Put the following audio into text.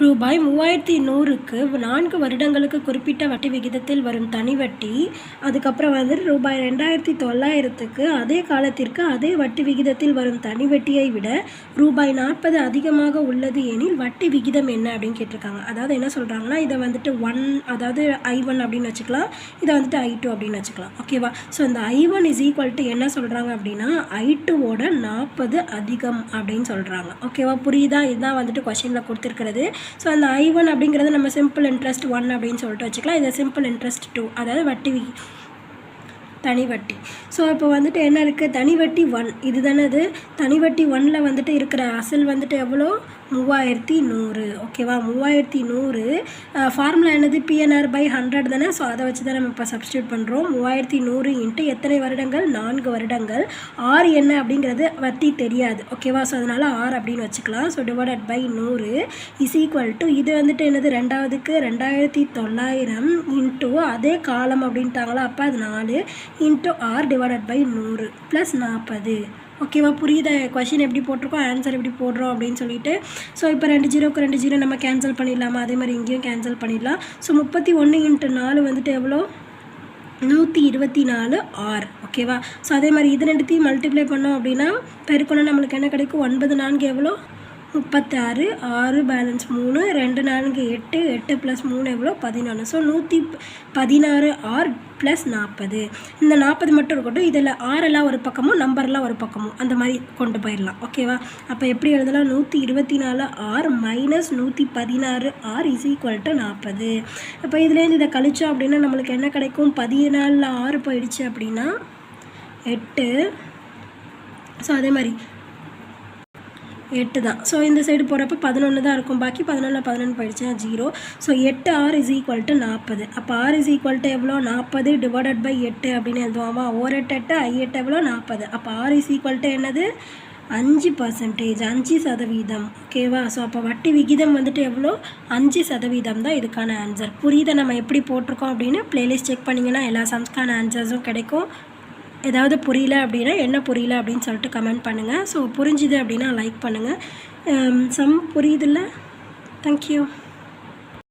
ரூபாய் மூவாயிரத்தி நூறுக்கு நான்கு வருடங்களுக்கு குறிப்பிட்ட வட்டி விகிதத்தில் வரும் தனி வட்டி. அதுக்கப்புறம் வந்து ரூபாய் ரெண்டாயிரத்தி தொள்ளாயிரத்துக்கு அதே காலத்திற்கு அதே வட்டி விகிதத்தில் வரும் தனி வட்டியை விட ரூபாய் நாற்பது அதிகமாக உள்ளது எனில் வட்டி விகிதம் என்ன அப்படின்னு கேட்டிருக்காங்க. அதாவது என்ன சொல்கிறாங்கன்னா இதை வந்துட்டு ஒன் அதாவது ஐ ஒன் அப்படின்னு வச்சுக்கலாம். இதை வந்துட்டு ஐ டூ அப்படின்னு வச்சுக்கலாம். ஓகேவா ஸோ இந்த I one is equal to என்ன சொல்கிறாங்க அப்படின்னா ஐ டூவோட நாற்பது அதிகம் அப்படின்னு சொல்கிறாங்க ஓகேவா புரியுதா? இதுதான் வந்துட்டு கொஷினில் கொடுத்துருக்கிறது. ஸோ அந்த ஐ ஒன் அப்படிங்கிறது நம்ம சிம்பிள் இன்ட்ரெஸ்ட் ஒன் அப்படின்னு சொல்லிட்டு வச்சுக்கலாம். இது சிம்பிள் இன்ட்ரெஸ்ட் டூ அதாவது வட்டி வி தனி வட்டி. ஸோ இப்போ வந்துட்டு என்ன இருக்குது தனி வட்டி ஒன் இது தானே அது? தனி வட்டி ஒன்னில் வந்துட்டு இருக்கிற அசல் வந்துட்டு எவ்வளோ? மூவாயிரத்தி நூறு. ஓகேவா? மூவாயிரத்தி நூறு. ஃபார்முலா என்னது? பிஎன்ஆர் பை ஹண்ட்ரட் தானே? ஸோ அதை வச்சு தான் நம்ம இப்போ சப்ஸ்டியூட் பண்ணுறோம் மூவாயிரத்தி நூறு இன்ட்டு எத்தனை வருடங்கள்? நான்கு வருடங்கள். ஆர் என்ன அப்படிங்கிறது பற்றி தெரியாது. ஓகேவா? ஸோ அதனால் ஆர் அப்படின்னு வச்சுக்கலாம். ஸோ டிவைடட் பை நூறு இஸ் ஈக்குவல் டு இது வந்துட்டு என்னது? ரெண்டாவதுக்கு ரெண்டாயிரத்தி தொள்ளாயிரம் இன்ட்டு அதே காலம் அப்படின்ட்டாங்களா? அப்போ அது நாலு இன்ட்டு ஆர் டிவைடட் பை நூறு ப்ளஸ் நாற்பது. ஓகேவா புரியுதா? கொஷின் எப்படி போட்டிருக்கோம் ஆன்சர் எப்படி போடுறோம் அப்படின்னு சொல்லிட்டு. ஸோ இப்போ ரெண்டு ஜீரோக்கு ரெண்டு ஜீரோ நம்ம கேன்சல் பண்ணிடலாமா? அதே மாதிரி இங்கேயும் கேன்சல் பண்ணிடலாம். ஸோ முப்பத்தி ஒன்று இன்ட்டு நாலு வந்துட்டு எவ்வளோ? நூற்றி இருபத்தி நாலு ஆர் ஓகேவா ஸோ அதே மாதிரி இது ரெண்டுத்தையும் மல்டிப்ளை பண்ணோம் அப்படின்னா பெருக்கணும் நம்மளுக்கு என்ன கிடைக்கும்? ஒன்பது நான்கு எவ்வளோ? முப்பத்தாறு. ஆறு பேலன்ஸ் மூணு. ரெண்டு நான்கு எட்டு. எட்டு ப்ளஸ் மூணு எவ்வளோ? பதினொன்று ஸோ நூற்றி பதினாறு ஆர் ப்ளஸ் நாற்பது இந்த நாற்பது மட்டும் இருக்கட்டும் இதில் ஆறெல்லாம் ஒரு பக்கமும் நம்பர்லாம் ஒரு பக்கமும். அந்த மாதிரி கொண்டு போயிடலாம். ஓகேவா அப்போ எப்படி எழுதலாம்? நூற்றி இருபத்தி நாலு ஆர் மைனஸ் நூற்றி பதினாறு ஆர் இஸ் ஈக்குவல் டு நாற்பது அப்போ இதுலேருந்து இதை கழிச்சோம் அப்படின்னா நம்மளுக்கு என்ன கிடைக்கும்? பதினாலில் ஆறு போயிடுச்சு அப்படின்னா எட்டு. ஸோ அதே மாதிரி எட்டு தான். ஸோ இந்த சைடு போகிறப்ப பதினொன்று தான் இருக்கும். பாக்கி பதினொன்று பதினொன்று போயிடுச்சுன்னா ஜீரோ ஸோ எட்டு ஆர் இஸ் ஈக்குவல் டு நாற்பது அப்போ ஆர் இஸ் ஈக்குவல் டு எவ்வளோ? நாற்பது டிவைடட் பை எட்டு அப்படின்னு எழுதுவாமா? ஓர் எட்டு எட்டு ஐ எட்டு எவ்வளோ? நாற்பது அப்போ ஆர் இஸ் ஈக்குவல் டு என்னது? அஞ்சு பர்சன்டேஜ் அஞ்சு சதவீதம். ஓகேவா ஸோ அப்போ வட்டி விகிதம் வந்துட்டு எவ்வளோ? அஞ்சு சதவீதம் தான் இதுக்கான ஆன்சர் புரியுதை? நம்ம எப்படி போட்டிருக்கோம் அப்படின்னு ப்ளேலிஸ்ட் செக் பண்ணிங்கன்னா எல்லா சம்ஸ்க்கான ஆன்சர்ஸும் கிடைக்கும். ஏதாவது புரியல அப்படின்னா என்ன புரியல அப்படின்னு சொல்லிட்டு கமெண்ட் பண்ணுங்கள் ஸோ புரிஞ்சுது அப்படின்னா லைக் பண்ணுங்கள் சம் um, புரியுதில்ல? தேங்க்யூ